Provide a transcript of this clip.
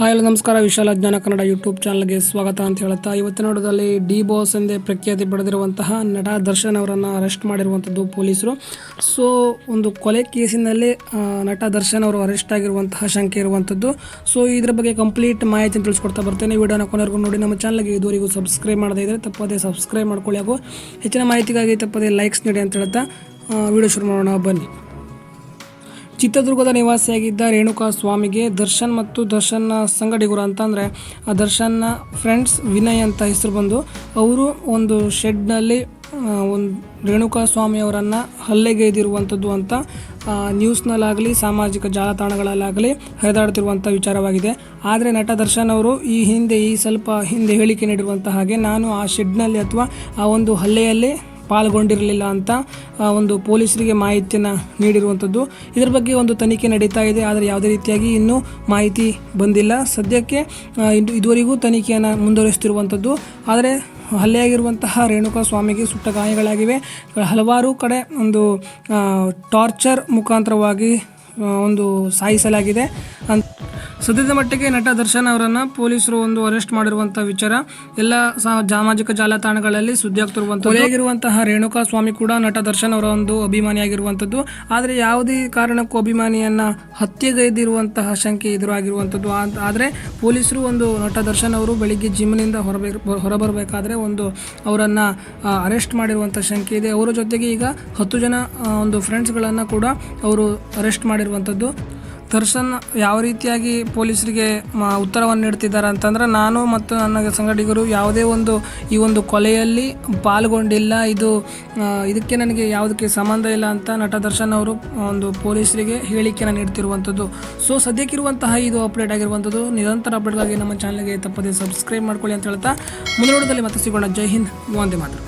Hi ಎಲ್ಲ ನಮಸ್ಕಾರ. ವಿಶಾಲ ಜ್ಞಾನ ಕನ್ನಡ ಯೂಟ್ಯೂಬ್ ಚಾನಲ್ಗೆ ಸ್ವಾಗತ ಅಂತ ಹೇಳುತ್ತಾ, ಇವತ್ತಿನ ನೋಡೋದಲ್ಲಿ ಡಿ ಬಾಸ್ ಎಂದೇ ಪ್ರಖ್ಯಾತಿ ಪಡೆದಿರುವಂತಹ ನಟ ದರ್ಶನ್ ಅವರನ್ನು ಅರೆಸ್ಟ್ ಮಾಡಿರುವಂಥದ್ದು ಪೊಲೀಸರು. ಸೊ, ಒಂದು ಕೊಲೆ ಕೇಸಿನಲ್ಲಿ ನಟ ದರ್ಶನ್ ಅವರು ಅರೆಸ್ಟ್ ಆಗಿರುವಂತಹ ಶಂಕೆ ಇರುವಂಥದ್ದು. ಸೊ, ಇದ್ರ ಬಗ್ಗೆ ಕಂಪ್ಲೀಟ್ ಮಾಹಿತಿ ತಿಳಿಸ್ಕೊಡ್ತಾ ಬರ್ತೇನೆ. ವಿಡಿಯೋನ ಕೊನೆವರೆಗೂ ನೋಡಿ. ನಮ್ಮ ಚಾನಲ್ಗೆ ಇದುವರೆಗೂ ಸಬ್ಸ್ಕ್ರೈಬ್ ಮಾಡದೇ ಇದ್ದರೆ ತಪ್ಪದೇ ಸಬ್ಸ್ಕ್ರೈಬ್ ಮಾಡ್ಕೊಳ್ಳಿ ಹಾಗೂ ಹೆಚ್ಚಿನ ಮಾಹಿತಿಗಾಗಿ ತಪ್ಪದೇ ಲೈಕ್ಸ್ ನೀಡಿ ಅಂತ ಹೇಳ್ತಾ ವಿಡಿಯೋ ಶುರು ಮಾಡೋಣ. ಬನ್ನಿ. ಚಿತ್ರದುರ್ಗದ ನಿವಾಸಿಯಾಗಿದ್ದ ರೇಣುಕಾ ಸ್ವಾಮಿಗೆ ದರ್ಶನ್ ಮತ್ತು ದರ್ಶನ್ ಸಂಗಡಿಗರು ಅಂತಂದರೆ ಆ ದರ್ಶನ್ನ ಫ್ರೆಂಡ್ಸ್ ವಿನಯ್ ಅಂತ ಹೆಸರು ಬಂದು, ಅವರು ಒಂದು ಶೆಡ್ನಲ್ಲಿ ಒಂದು ರೇಣುಕಾ ಸ್ವಾಮಿಯವರನ್ನು ಹಲ್ಲೆಗೈದಿರುವಂಥದ್ದು ಅಂತ ನ್ಯೂಸ್ನಲ್ಲಾಗಲಿ ಸಾಮಾಜಿಕ ಜಾಲತಾಣಗಳಲ್ಲಾಗಲಿ ಹರಿದಾಡುತ್ತಿರುವಂಥ ವಿಚಾರವಾಗಿದೆ. ಆದರೆ ನಟ ದರ್ಶನ್ ಅವರು ಈ ಹಿಂದೆ, ಈ ಸ್ವಲ್ಪ ಹಿಂದೆ ಹೇಳಿಕೆ ನೀಡಿರುವಂಥ ಹಾಗೆ, ನಾನು ಆ ಶೆಡ್ನಲ್ಲಿ ಅಥವಾ ಆ ಒಂದು ಹಲ್ಲೆಯಲ್ಲಿ ಪಾಲ್ಗೊಂಡಿರಲಿಲ್ಲ ಅಂತ ಒಂದು ಪೊಲೀಸರಿಗೆ ಮಾಹಿತಿಯನ್ನು ನೀಡಿರುವಂಥದ್ದು. ಇದರ ಬಗ್ಗೆ ಒಂದು ತನಿಖೆ ನಡೀತಾ ಇದೆ, ಆದರೆ ಯಾವುದೇ ರೀತಿಯಾಗಿ ಇನ್ನೂ ಮಾಹಿತಿ ಬಂದಿಲ್ಲ. ಸದ್ಯಕ್ಕೆ ಇದು ಇದುವರೆಗೂ ತನಿಖೆಯನ್ನು ಮುಂದುವರಿಸ್ತಿರುವಂಥದ್ದು. ಆದರೆ, ಹಲ್ಲೆಯಾಗಿರುವಂತಹ ರೇಣುಕಾ ಸ್ವಾಮಿಗೆ ಸುಟ್ಟ ಗಾಯಗಳಾಗಿವೆ. ಹಲವಾರು ಕಡೆ ಒಂದು ಟಾರ್ಚರ್ ಮುಖಾಂತರವಾಗಿ ಒಂದು ಸಾಯಿಸಲಾಗಿದೆ. ಅಂತ ಸದ್ಯದ ಮಟ್ಟಿಗೆ ನಟ ದರ್ಶನ್ ಅವರನ್ನು ಪೊಲೀಸರು ಒಂದು ಅರೆಸ್ಟ್ ಮಾಡಿರುವಂಥ ವಿಚಾರ ಎಲ್ಲ ಸಾಮಾಜಿಕ ಜಾಲತಾಣಗಳಲ್ಲಿ ಸುದ್ದಿ ಆಗ್ತಿರುವಂಥ ಕೊಲೆಯಾಗಿರುವಂತಹ ರೇಣುಕಾ ಸ್ವಾಮಿ ಕೂಡ ನಟ ದರ್ಶನ್ ಅವರ ಒಂದು ಅಭಿಮಾನಿಯಾಗಿರುವಂಥದ್ದು ಆದರೆ ಯಾವುದೇ ಕಾರಣಕ್ಕೂ ಅಭಿಮಾನಿಯನ್ನ ಹತ್ಯೆಗೈದಿರುವಂತಹ ಶಂಕೆ ಎದುರಾಗಿರುವಂಥದ್ದು ಆದರೆ ಪೊಲೀಸರು ಒಂದು ನಟ ದರ್ಶನ್ ಅವರು ಬೆಳಿಗ್ಗೆ ಜಿಮ್ನಿಂದ ಹೊರಬೇ ಹೊರಬರಬೇಕಾದ್ರೆ ಒಂದು ಅವರನ್ನು ಅರೆಸ್ಟ್ ಮಾಡಿರುವಂಥ ಶಂಕೆ ಇದೆ. ಅವರ ಜೊತೆಗೆ ಈಗ ಹತ್ತು ಜನ ಒಂದು ಫ್ರೆಂಡ್ಸ್ಗಳನ್ನು ಕೂಡ ಅವರು ಅರೆಸ್ಟ್ ಮಾಡಿರುವಂಥದ್ದು ದರ್ಶನ್ ಯಾವ ರೀತಿಯಾಗಿ ಪೊಲೀಸರಿಗೆ ಉತ್ತರವನ್ನು ನೀಡ್ತಿದ್ದಾರೆ ಅಂತಂದ್ರೆ ನಾನು ಮತ್ತು ನನ್ನ ಸಂಗಡಿಗರು ಯಾವುದೇ ಒಂದು ಈ ಒಂದು ಕೊಲೆಯಲ್ಲಿ ಪಾಲ್ಗೊಂಡಿಲ್ಲ. ಇದು ಇದಕ್ಕೆ ನನಗೆ ಯಾವುದಕ್ಕೆ ಸಂಬಂಧ ಇಲ್ಲ ಅಂತ ನಟ ದರ್ಶನ್ ಅವರು ಒಂದು ಪೊಲೀಸರಿಗೆ ಹೇಳಿಕೆಯನ್ನು ನೀಡ್ತಿರುವಂಥದ್ದು. ಸೊ ಸದ್ಯಕ್ಕಿರುವಂತಹ ಇದು ಅಪ್ಡೇಟ್ ಆಗಿರುವಂಥದ್ದು. ನಿರಂತರ ಅಪ್ಡೇಟ್ಗಾಗಿ ನಮ್ಮ ಚಾನಲ್ಗೆ ತಪ್ಪದೇ ಸಬ್ಸ್ಕ್ರೈಬ್ ಮಾಡ್ಕೊಳ್ಳಿ ಅಂತ ಹೇಳ್ತಾ, ಮುಂದಿನ ಮತ್ತೆ ಸಿಗೋಣ. ಜೈ ಹಿಂದ್, ವಂದೇ ಮಾತ್ರ.